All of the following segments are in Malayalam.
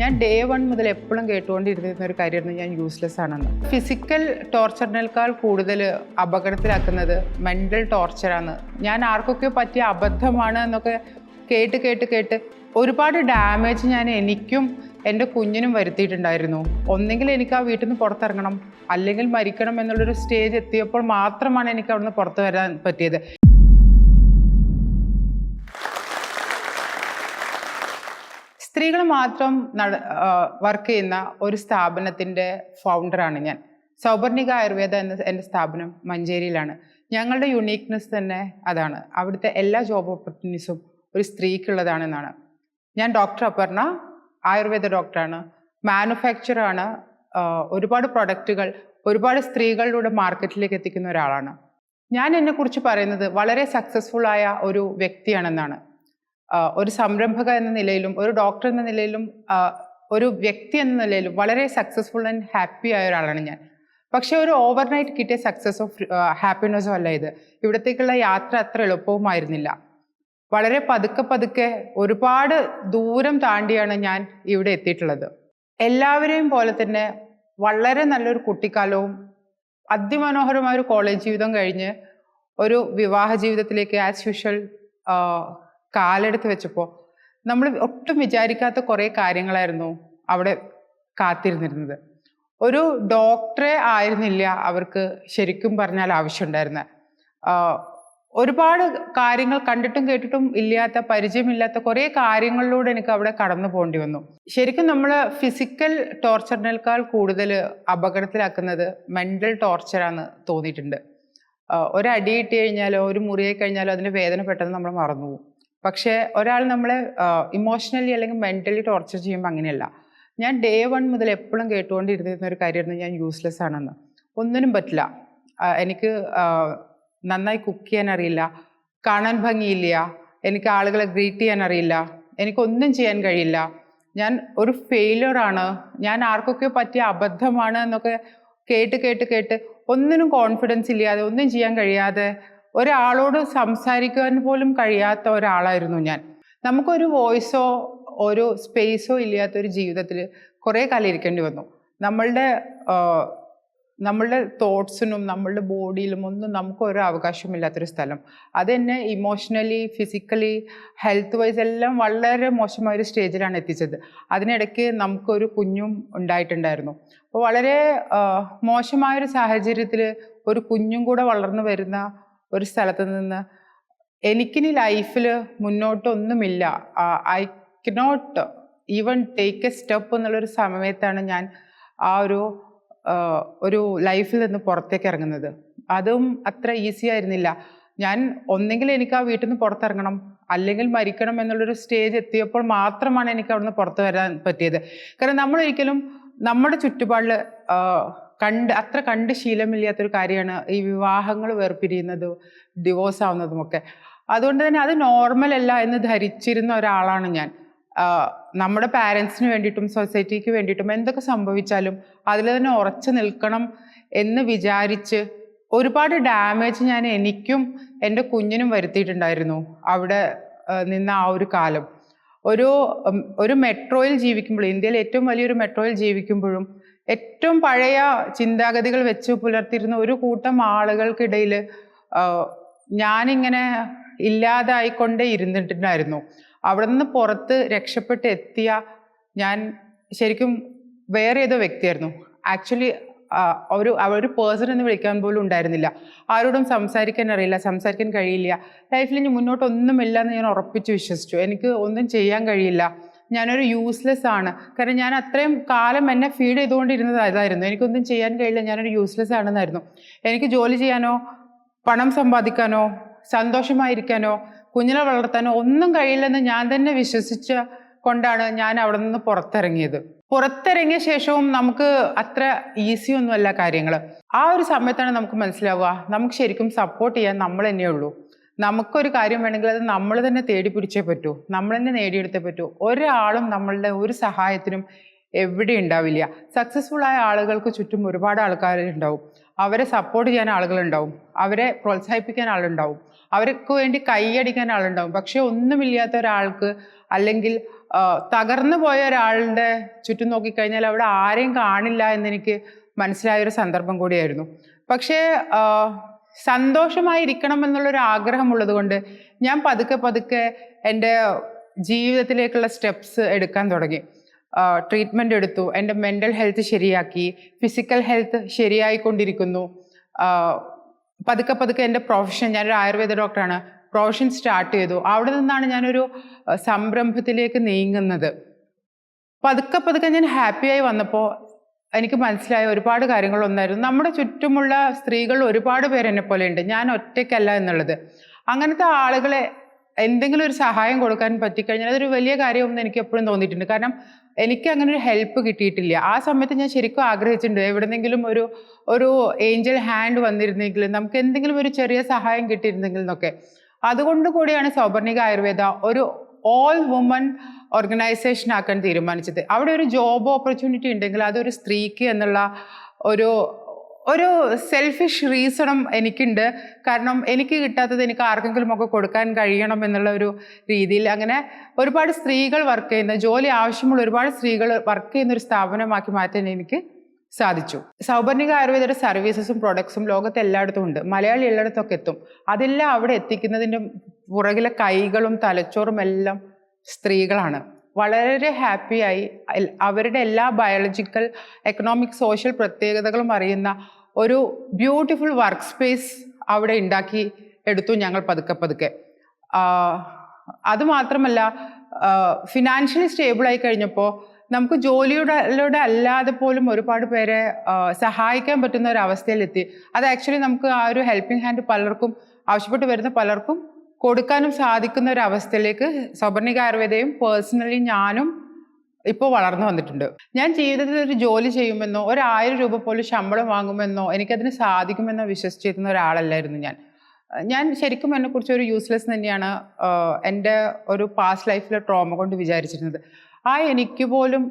ഞാൻ ഡേ വൺ മുതൽ എപ്പോഴും കേട്ടുകൊണ്ടിരുന്ന ഒരു കാര്യമായിരുന്നു ഞാൻ യൂസ്ലെസ് ആണെന്ന്. ഫിസിക്കൽ ടോർച്ചറിനേക്കാൾ കൂടുതൽ അപകടത്തിലാക്കുന്നത് മെന്റൽ ടോർച്ചറാണ് ഞാൻ ആർക്കൊക്കെ പറ്റിയ അബദ്ധമാണ് എന്നൊക്കെ കേട്ട് കേട്ട് കേട്ട് ഒരുപാട് ഡാമേജ് ഞാൻ എനിക്കും എന്റെ കുഞ്ഞിനും വരുത്തിയിട്ടുണ്ടായിരുന്നു. ഒന്നെങ്കിൽ എനിക്ക് ആ വീട്ടിൽ നിന്ന് പുറത്തിറങ്ങണം അല്ലെങ്കിൽ മരിക്കണം എന്നുള്ളൊരു സ്റ്റേജ് എത്തിയപ്പോൾ മാത്രമാണ് എനിക്ക് അവിടുന്ന് പുറത്തു വരാൻ പറ്റിയത്. സ്ത്രീകൾ മാത്രം നട വർക്ക് ചെയ്യുന്ന ഒരു സ്ഥാപനത്തിന്റെ ഫൗണ്ടറാണ് ഞാൻ. സൗപർണിക ആയുർവേദ എന്ന എന്റെ സ്ഥാപനം മഞ്ചേരിയിലാണ്. ഞങ്ങളുടെ യുണീക്നെസ് തന്നെ അതാണ്. അവിടുത്തെ എല്ലാ ജോബ് ഓപ്പർച്യൂണിറ്റീസും ഒരു സ്ത്രീക്കുള്ളതാണെന്നാണ്. ഞാൻ ഡോക്ടർ അപർണ ആയുർവേദ ഡോക്ടറാണ് മാനുഫാക്ചറാണ് ഒരുപാട് പ്രൊഡക്റ്റുകൾ ഒരുപാട് സ്ത്രീകളിലൂടെ മാർക്കറ്റിലേക്ക് എത്തിക്കുന്ന ഒരാളാണ്. ഞാൻ എന്നെക്കുറിച്ച് പറയുന്നത് വളരെ സക്സസ്ഫുൾ ആയ ഒരു വ്യക്തിയാണെന്നാണ്. ഒരു സംരംഭക എന്ന നിലയിലും ഒരു ഡോക്ടർ എന്ന നിലയിലും ഒരു വ്യക്തി എന്ന നിലയിലും വളരെ സക്സസ്ഫുൾ ആൻഡ് ഹാപ്പി ആയ ഒരാളാണ് ഞാൻ. പക്ഷേ ഒരു ഓവർനൈറ്റ് കിട്ടിയ സക്സസ് ഓഫ് ഹാപ്പിനെസ്സും അല്ല ഇത്. ഇവിടത്തേക്കുള്ള യാത്ര അത്ര എളുപ്പവുമായിരുന്നില്ല. വളരെ പതുക്കെ പതുക്കെ ഒരുപാട് ദൂരം താണ്ടിയാണ് ഞാൻ ഇവിടെ എത്തിയിട്ടുള്ളത്. എല്ലാവരെയും പോലെ തന്നെ വളരെ നല്ലൊരു കുട്ടിക്കാലവും അതിമനോഹരമായ ഒരു കോളേജ് ജീവിതം കഴിഞ്ഞ് ഒരു വിവാഹ ജീവിതത്തിലേക്ക് ആസ് യൂഷ്വൽ കാലെടുത്ത് വെച്ചപ്പോൾ നമ്മൾ ഒട്ടും വിചാരിക്കാത്ത കുറേ കാര്യങ്ങളായിരുന്നു അവിടെ കാത്തിരുന്നിരുന്നത്. ഒരു ഡോക്ടറെ ആയിരുന്നില്ല അവർക്ക് ശരിക്കും പറഞ്ഞാൽ ആവശ്യമുണ്ടായിരുന്നത് ഒരുപാട് കാര്യങ്ങൾ കണ്ടിട്ടും കേട്ടിട്ടും ഇല്ലാത്ത പരിചയമില്ലാത്ത കുറേ കാര്യങ്ങളിലൂടെ എനിക്ക് അവിടെ കടന്നു പോകേണ്ടി വന്നു. ശരിക്കും നമ്മൾ ഫിസിക്കൽ ടോർച്ചറിനേക്കാൾ കൂടുതൽ അപകടത്തിലാക്കുന്നത് മെന്റൽ ടോർച്ചറാണ് തോന്നിയിട്ടുണ്ട്. ഒരടി കിട്ടി കഴിഞ്ഞാലോ ഒരു മുറിയെ കഴിഞ്ഞാലോ അതിന്റെ വേദന പെട്ടെന്ന് നമ്മൾ മറന്നു പോകും. പക്ഷേ ഒരാൾ നമ്മളെ ഇമോഷണലി അല്ലെങ്കിൽ മെന്റലി ടോർച്ചർ ചെയ്യുമ്പോൾ അങ്ങനെയല്ല. ഞാൻ ഡേ വൺ മുതൽ എപ്പോഴും കേട്ടുകൊണ്ടിരുന്ന ഒരു കാര്യമായിരുന്നു ഞാൻ യൂസ്ലെസ് ആണെന്ന്. ഒന്നിനും പറ്റില്ല. എനിക്ക് നന്നായി കുക്ക് ചെയ്യാൻ അറിയില്ല. കാണാൻ ഭംഗിയില്ല. എനിക്ക് ആളുകളെ ഗ്രീറ്റ് ചെയ്യാൻ അറിയില്ല. എനിക്കൊന്നും ചെയ്യാൻ കഴിയില്ല. ഞാൻ ഒരു ഫെയിലിയർ ആണ്. ഞാൻ ആർക്കൊക്കെ പറ്റിയ അബദ്ധമാണ് എന്നൊക്കെ കേട്ട് കേട്ട് കേട്ട് ഒന്നിനും കോൺഫിഡൻസ് ഇല്ലാതെ ഒന്നും ചെയ്യാൻ കഴിയാതെ ഒരാളോട് സംസാരിക്കാൻ പോലും കഴിയാത്ത ഒരാളായിരുന്നു ഞാൻ. നമുക്കൊരു വോയിസോ ഒരു സ്പേസോ ഇല്ലാത്തൊരു ജീവിതത്തിൽ കുറേ കാലം ഇരിക്കേണ്ടി വന്നു. നമ്മളുടെ നമ്മളുടെ തോട്ട്സിനും നമ്മളുടെ ബോഡിയിലും ഒന്നും നമുക്ക് ഒരു അവകാശമില്ലാത്തൊരു സ്ഥലം. അത് തന്നെ ഇമോഷണലി ഫിസിക്കലി ഹെൽത്ത് വൈസ് എല്ലാം വളരെ മോശമായ ഒരു സ്റ്റേജിലാണ് എത്തിച്ചത്. അതിനിടയ്ക്ക് നമുക്കൊരു കുഞ്ഞും ഉണ്ടായിട്ടുണ്ടായിരുന്നു. അപ്പോൾ വളരെ മോശമായൊരു സാഹചര്യത്തിൽ ഒരു കുഞ്ഞും കൂടെ വളർന്നു വരുന്ന ഒരു സ്ഥലത്ത് നിന്ന്. എനിക്കിനി ലൈഫിൽ മുന്നോട്ടൊന്നുമില്ല. I cannot even take a step എന്നുള്ളൊരു സമയത്താണ് ഞാൻ ആ ഒരു ഒരു ലൈഫിൽ നിന്ന് പുറത്തേക്ക് ഇറങ്ങുന്നത്. അതും അത്ര ഈസി ആയിരുന്നില്ല. ഞാൻ ഒന്നെങ്കിൽ എനിക്ക് ആ വീട്ടിൽ നിന്ന് പുറത്തിറങ്ങണം അല്ലെങ്കിൽ മരിക്കണം എന്നുള്ളൊരു സ്റ്റേജ് എത്തിയപ്പോൾ മാത്രമാണ് എനിക്ക് അവിടുന്ന് പുറത്ത് വരാൻ പറ്റിയത്. കാരണം നമ്മൾ ഒരിക്കലും നമ്മുടെ ചുറ്റുപാടിൽ കണ്ട് അത്ര കണ്ട് ശീലമില്ലാത്തൊരു കാര്യമാണ് ഈ വിവാഹങ്ങൾ വേർപിരിയുന്നതും ഡിവോഴ്സ് ആവുന്നതും ഒക്കെ അതുകൊണ്ട് തന്നെ അത് നോർമൽ അല്ല എന്ന് ധരിച്ചിരുന്ന ഒരാളാണ് ഞാൻ. നമ്മുടെ പാരൻസിന് വേണ്ടിയിട്ടും സൊസൈറ്റിക്ക് വേണ്ടിയിട്ടും എന്തൊക്കെ സംഭവിച്ചാലും അതിൽ തന്നെ ഉറച്ചു നിൽക്കണം എന്ന് വിചാരിച്ച് ഒരുപാട് ഡാമേജ് ഞാൻ എനിക്കും എന്റെ കുഞ്ഞിനും വരുത്തിയിട്ടുണ്ടായിരുന്നു അവിടെ നിന്ന ആ ഒരു കാലം. ഒരു ഒരു മെട്രോയിൽ ജീവിക്കുമ്പോൾ ഇന്ത്യയിൽ ഏറ്റവും വലിയൊരു മെട്രോയിൽ ജീവിക്കുമ്പോഴും ഏറ്റവും പഴയ ചിന്താഗതികൾ വെച്ച് പുലർത്തിയിരുന്ന ഒരു കൂട്ടം ആളുകൾക്കിടയിൽ ഞാനിങ്ങനെ ഇല്ലാതായിക്കൊണ്ടേ ഇരുന്നിട്ടുണ്ടായിരുന്നു. അവിടെ നിന്ന് പുറത്ത് രക്ഷപ്പെട്ട് എത്തിയ ഞാൻ ശരിക്കും വേറെ ഏതോ വ്യക്തിയായിരുന്നു. ആക്ച്വലി ഒരു ഒരു പേഴ്സൺ എന്ന് വിളിക്കാൻ പോലും ഉണ്ടായിരുന്നില്ല. ആരോടും സംസാരിക്കാൻ അറിയില്ല സംസാരിക്കാൻ കഴിയില്ല. ലൈഫിൽ ഇനി മുന്നോട്ടൊന്നുമില്ല എന്ന് ഞാൻ ഉറപ്പിച്ച് വിശ്വസിച്ചു. എനിക്ക് ഒന്നും ചെയ്യാൻ കഴിയില്ല. ഞാനൊരു യൂസ്ലെസ് ആണ്. കാരണം ഞാൻ അത്രയും കാലം എന്നെ ഫീഡ് ചെയ്തുകൊണ്ടിരുന്നത് അതായിരുന്നു. എനിക്കൊന്നും ചെയ്യാൻ കഴിയില്ല. ഞാനൊരു യൂസ്ലെസ് ആണെന്നായിരുന്നു. എനിക്ക് ജോലി ചെയ്യാനോ പണം സമ്പാദിക്കാനോ സന്തോഷമായിരിക്കാനോ കുഞ്ഞിനെ വളർത്താനോ ഒന്നും കഴിയില്ലെന്ന് ഞാൻ തന്നെ വിശ്വസിച്ച കൊണ്ടാണ് ഞാൻ അവിടെ നിന്ന് പുറത്തിറങ്ങിയത്. പുറത്തിറങ്ങിയ ശേഷവും നമുക്ക് അത്ര ഈസി ഒന്നുമല്ല കാര്യങ്ങൾ ആ ഒരു സമയത്താണ് നമുക്ക് മനസ്സിലാവുക. നമുക്ക് ശരിക്കും സപ്പോർട്ട് ചെയ്യാൻ നമ്മൾ തന്നെയുള്ളൂ നമുക്കൊരു കാര്യം വേണമെങ്കിൽ അത് നമ്മൾ തന്നെ തേടി പിടിച്ചേ പറ്റൂ. നമ്മൾ തന്നെ നേടിയെടുത്തേ പറ്റൂ. ഒരാളും നമ്മളുടെ ഒരു സഹായത്തിനും എവിടെ ഉണ്ടാവില്ല. സക്സസ്ഫുൾ ആയ ആളുകൾക്ക് ചുറ്റും ഒരുപാട് ആൾക്കാർ ഉണ്ടാവും. അവരെ സപ്പോർട്ട് ചെയ്യാൻ ആളുകളുണ്ടാവും അവരെ പ്രോത്സാഹിപ്പിക്കാൻ ആളുണ്ടാവും അവർക്ക് വേണ്ടി കൈയടിക്കാൻ ആളുണ്ടാവും പക്ഷേ ഒന്നുമില്ലാത്ത ഒരാൾക്ക് അല്ലെങ്കിൽ തകർന്നു പോയ ഒരാളുടെ ചുറ്റും നോക്കിക്കഴിഞ്ഞാൽ അവിടെ ആരെയും കാണില്ല എന്നെനിക്ക് മനസ്സിലായ ഒരു സന്ദർഭം കൂടിയായിരുന്നു. പക്ഷേ സന്തോഷമായിരിക്കണം എന്നുള്ളൊരു ആഗ്രഹമുള്ളത് കൊണ്ട് ഞാൻ പതുക്കെ പതുക്കെ എന്റെ ജീവിതത്തിലേക്കുള്ള സ്റ്റെപ്സ് എടുക്കാൻ തുടങ്ങി. ട്രീറ്റ്മെന്റ് എടുത്തു. എന്റെ മെന്റൽ ഹെൽത്ത് ശരിയാക്കി. ഫിസിക്കൽ ഹെൽത്ത് ശരിയായിക്കൊണ്ടിരിക്കുന്നു. പതുക്കെ പതുക്കെ എന്റെ പ്രൊഫഷൻ ഞാനൊരു ആയുർവേദ ഡോക്ടറാണ് പ്രൊഫഷൻ സ്റ്റാർട്ട് ചെയ്തു. അവിടെ നിന്നാണ് ഞാനൊരു സംരംഭത്തിലേക്ക് നീങ്ങുന്നത്. പതുക്കെ പതുക്കെ ഞാൻ ഹാപ്പിയായി വന്നപ്പോൾ എനിക്ക് മനസ്സിലായ ഒരുപാട് കാര്യങ്ങൾ ഒന്നായിരുന്നു നമ്മുടെ ചുറ്റുമുള്ള സ്ത്രീകൾ ഒരുപാട് പേര് എന്നെ ഉണ്ട്. ഞാൻ ഒറ്റയ്ക്കല്ല എന്നുള്ളത്. അങ്ങനത്തെ ആളുകളെ എന്തെങ്കിലും ഒരു സഹായം കൊടുക്കാൻ പറ്റിക്കഴിഞ്ഞാൽ അതൊരു വലിയ കാര്യമൊന്നും എനിക്ക് എപ്പോഴും തോന്നിയിട്ടുണ്ട്. കാരണം എനിക്ക് അങ്ങനെ ഒരു ഹെൽപ്പ് കിട്ടിയിട്ടില്ല. ആ സമയത്ത് ഞാൻ ശരിക്കും ആഗ്രഹിച്ചിട്ടുണ്ട്. എവിടെന്നെങ്കിലും ഒരു ഒരു ഏഞ്ചൽ ഹാൻഡ് വന്നിരുന്നെങ്കിൽ നമുക്ക് എന്തെങ്കിലും ഒരു ചെറിയ സഹായം കിട്ടിയിരുന്നെങ്കിൽ എന്നൊക്കെ അതുകൊണ്ട് കൂടിയാണ് സൗപർണിക ആയുർവേദ ഒരു ഓൾ വുമൺ ഓർഗനൈസേഷൻ ആക്കാൻ തീരുമാനിച്ചത്. അവിടെ ഒരു ജോബ് ഓപ്പർച്യൂണിറ്റി ഉണ്ടെങ്കിൽ അതൊരു സ്ത്രീക്ക് എന്നുള്ള ഒരു ഒരു സെൽഫിഷ് റീസണും എനിക്കുണ്ട്. കാരണം എനിക്ക് കിട്ടാത്തത് എനിക്ക് ആർക്കെങ്കിലും ഒക്കെ കൊടുക്കാൻ കഴിയണം എന്നുള്ള ഒരു രീതിയിൽ അങ്ങനെ ഒരുപാട് സ്ത്രീകൾ വർക്ക് ചെയ്യുന്ന ജോലി ആവശ്യമുള്ള ഒരുപാട് സ്ത്രീകൾ വർക്ക് ചെയ്യുന്ന ഒരു സ്ഥാപനമാക്കി മാറ്റാൻ എനിക്ക് സാധിച്ചു. സൗപർണിക ആയുർവേദയുടെ സർവീസസും പ്രൊഡക്ട്സും ലോകത്ത് എല്ലായിടത്തും ഉണ്ട്. മലയാളി എല്ലായിടത്തൊക്കെ എത്തും. അതെല്ലാം അവിടെ എത്തിക്കുന്നതിന്റെ പുറകിലെ കൈകളും തലച്ചോറും എല്ലാം സ്ത്രീകളാണ്. വളരെ ഹാപ്പിയായി അവരുടെ എല്ലാ ബയോളജിക്കൽ എക്കണോമിക് സോഷ്യൽ പ്രത്യേകതകളും അറിയുന്ന ഒരു ബ്യൂട്ടിഫുൾ വർക്ക് സ്പേസ് അവിടെ ഉണ്ടാക്കി എടുത്തു ഞങ്ങൾ പതുക്കെ പതുക്കെ. അതുമാത്രമല്ല അത് മാത്രമല്ല ഫിനാൻഷ്യലി സ്റ്റേബിളായി കഴിഞ്ഞപ്പോൾ നമുക്ക് ജോലിയുടെ അല്ലാതെ പോലും ഒരുപാട് പേരെ സഹായിക്കാൻ പറ്റുന്ന ഒരു അവസ്ഥയിലെത്തി. അത് ആക്ച്വലി നമുക്ക് ആ ഒരു ഹെൽപ്പിംഗ് ഹാൻഡ് പലർക്കും ആവശ്യപ്പെട്ട് വരുന്ന പലർക്കും കൊടുക്കാനും സാധിക്കുന്ന ഒരു അവസ്ഥയിലേക്ക് സൗപർണിക ആയുർവേദയും പേഴ്സണലി ഞാനും ഇപ്പോൾ വളർന്നു വന്നിട്ടുണ്ട്. ഞാൻ ജീവിതത്തിൽ ഒരു ജോലി ചെയ്യുമെന്നോ ഒരു ആയിരം രൂപ പോലും ശമ്പളം വാങ്ങുമെന്നോ എനിക്കതിന് സാധിക്കുമെന്നോ വിശ്വസിച്ചിരുന്ന ഒരാളല്ലായിരുന്നു ഞാൻ. ഞാൻ ശരിക്കും എന്നെക്കുറിച്ച് ഒരു യൂസ്ലെസ് തന്നെയാണ് എന്റെ ഒരു പാസ്റ്റ് ലൈഫിലെ ട്രോമ കൊണ്ട് വിചാരിച്ചിരുന്നത്. ആ എനിക്ക് പോലും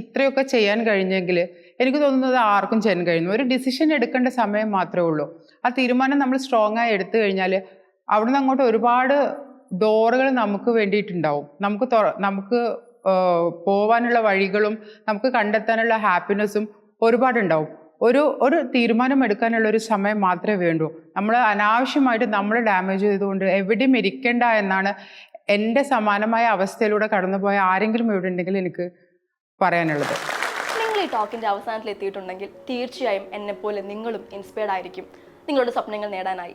ഇത്രയൊക്കെ ചെയ്യാൻ കഴിഞ്ഞെങ്കിൽ എനിക്ക് തോന്നുന്നത് ആർക്കും ചെയ്യാൻ കഴിയുന്നു. ഒരു ഡിസിഷൻ എടുക്കേണ്ട സമയം മാത്രമേ ഉള്ളൂ. ആ തീരുമാനം നമ്മൾ സ്ട്രോങ് ആയി എടുത്തു കഴിഞ്ഞാൽ അവിടുന്ന് അങ്ങോട്ട് ഒരുപാട് ഡോറുകൾ നമുക്ക് വേണ്ടിയിട്ടുണ്ടാവും. നമുക്ക് നമുക്ക് പോവാനുള്ള വഴികളും നമുക്ക് കണ്ടെത്താനുള്ള ഹാപ്പിനെസ്സും ഒരുപാടുണ്ടാവും. ഒരു ഒരു തീരുമാനം എടുക്കാനുള്ള ഒരു സമയം മാത്രമേ വേണ്ടൂ. നമ്മൾ അനാവശ്യമായിട്ട് നമ്മൾ ഡാമേജ് ചെയ്തുകൊണ്ട് എവിടെയും ഇരിക്കേണ്ട എന്നാണ് എന്റെ സമാനമായ അവസ്ഥയിലൂടെ കടന്നുപോയ ആരെങ്കിലും ഇവിടെ ഉണ്ടെങ്കിൽ എനിക്ക് പറയാനുള്ളത്. നിങ്ങൾ ഈ ടോക്കിന്റെ അവസാനത്തിൽ എത്തിയിട്ടുണ്ടെങ്കിൽ തീർച്ചയായും എന്നെപ്പോലെ നിങ്ങളും ഇൻസ്പയർഡ് ആയിരിക്കും. നിങ്ങളുടെ സ്വപ്നങ്ങൾ നേടാനായി.